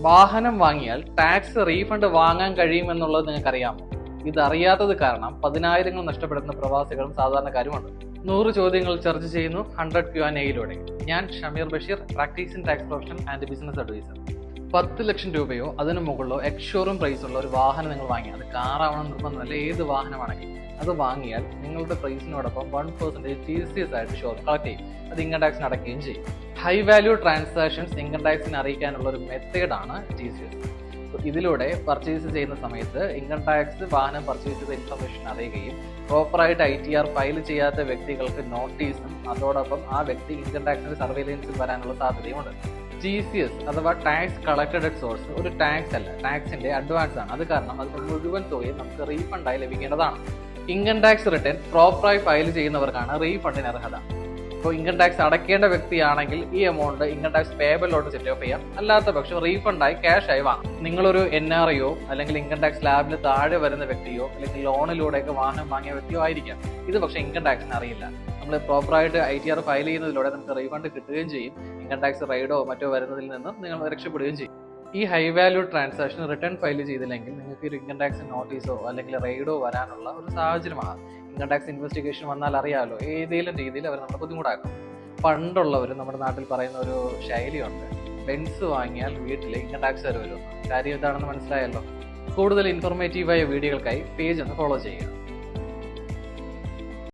വാഹനം വാങ്ങിയാൽ tax refund വാങ്ങാൻ കഴിയുമെന്നുള്ളത് നിങ്ങൾക്കറിയാമോ? ഇതറിയാത്തത് കാരണം പതിനായിരങ്ങൾ നഷ്ടപ്പെടുന്ന പ്രവാസികളും സാധാരണക്കാരുമുണ്ട്. നൂറ് ചോദ്യങ്ങൾ ചർച്ച ചെയ്യുന്നു ഹൺഡ്രഡ് ക്യു ആൻ എയിലൂടെ ഞാൻ Shameer Basheer practice in tax profession and business adviser പത്ത് ലക്ഷം രൂപയോ അതിന് മുകളിലോ എക്സ്ഷോറും പ്രൈസ് ഉള്ള ഒരു വാഹനം നിങ്ങൾ വാങ്ങിയാൽ അത് കാറാവണം നിർബന്ധമല്ല ഏത് വാഹനമാണെങ്കിലും അത് വാങ്ങിയാൽ നിങ്ങളുടെ പ്രൈസിനോടൊപ്പം one percentage T C S ആയിട്ട് ഷോർ കളക്ട് ചെയ്യും. അത് ഇൻകം ടാക്സ് അടയ്ക്കുകയും ചെയ്യും. ഹൈ വാല്യൂ ട്രാൻസാക്ഷൻസ് ഇൻകം ടാക്സിന് അറിയിക്കാനുള്ള ഒരു മെത്തേഡാണ് ടി സി എസ് ഇതിലൂടെ പർച്ചേസ് ചെയ്യുന്ന സമയത്ത് ഇൻകം ടാക്സ് വാഹനം പർച്ചേസ് ചെയ്ത ഇൻഫർമേഷൻ അറിയുകയും പ്രോപ്പറായിട്ട് ഐ ടി ആർ ഫയൽ ചെയ്യാത്ത വ്യക്തികൾക്ക് നോട്ടീസും അതോടൊപ്പം ആ വ്യക്തി ഇൻകം ടാക്സിന്റെ സർവൈലൻസിൽ വരാനുള്ള സാധ്യതയുമുണ്ട്. ജി സി എസ് അഥവാ ടാക്സ് കളക്ടഡ് അറ്റ് സോഴ്സ് ഒരു ടാക്സ് അല്ല. ടാക്സിന്റെ അഡ്വാൻസ് ആണ്. അത് കാരണം അതിന്റെ മുഴുവൻ തുകയും നമുക്ക് റീഫണ്ടായി ലഭിക്കേണ്ടതാണ്. ഇൻകം ടാക്സ് റിട്ടേൺ പ്രോപ്പറായി ഫയൽ ചെയ്യുന്നവർക്കാണ് റീഫണ്ടിന് അർഹത. ഇപ്പോൾ ഇൻകം ടാക്സ് അടയ്ക്കേണ്ട വ്യക്തിയാണെങ്കിൽ ഈ എമൗണ്ട് ഇൻകം ടാക്സ് പേബിളിലോട്ട് സെറ്റ് ഓഫ് ചെയ്യാം. അല്ലാത്ത പക്ഷം റീഫണ്ടായി ക്യാഷ് ആയി വാങ്ങാം. നിങ്ങളൊരു എൻ ആർ ഐയോ അല്ലെങ്കിൽ ഇൻകം ടാക്സ് ലാബിൽ താഴെ വരുന്ന വ്യക്തിയോ അല്ലെങ്കിൽ ലോണിലൂടെയൊക്കെ വാഹനം വാങ്ങിയ വ്യക്തിയോ ആയിരിക്കാം. ഇത് പക്ഷേ ഇൻകം ടാക്സിന് അറിയില്ല. നമ്മൾ പ്രോപ്പറായിട്ട് ഐ ടി ആർ ഫയൽ ചെയ്യുന്നതിലൂടെ നമുക്ക് റീഫണ്ട് കിട്ടുകയും ചെയ്യും. ഇൻകം ടാക്സ് റൈഡോ മറ്റോ വരുന്നതിൽ നിന്നും നിങ്ങൾ രക്ഷപ്പെടുകയും ചെയ്യും. ഈ high value transaction return file ചെയ്തില്ലെങ്കിൽ നിങ്ങൾക്ക് ഒരു ഇൻകം ടാക്സ് നോട്ടീസോ അല്ലെങ്കിൽ റെയ്ഡോ വരാനുള്ള ഒരു സാഹചര്യമാണ്. ഇൻകം ടാക്സ് ഇൻവെസ്റ്റിഗേഷൻ വന്നാൽ അറിയാമല്ലോ ഏതെങ്കിലും രീതിയിൽ അവർ നമ്മളെ ബുദ്ധിമുട്ടാക്കും. പണ്ടുള്ളവർ നമ്മുടെ നാട്ടിൽ പറയുന്ന ഒരു ശൈലിയുണ്ട്. ബെൻസ് വാങ്ങിയാൽ വീട്ടിൽ ഇൻകം ടാക്സ് വരെ കാര്യം ഇതാണെന്ന് മനസ്സിലായല്ലോ? കൂടുതൽ ഇൻഫോർമേറ്റീവായ വീഡിയോകൾക്കായി പേജ് ഒന്ന് ഫോളോ ചെയ്യുക.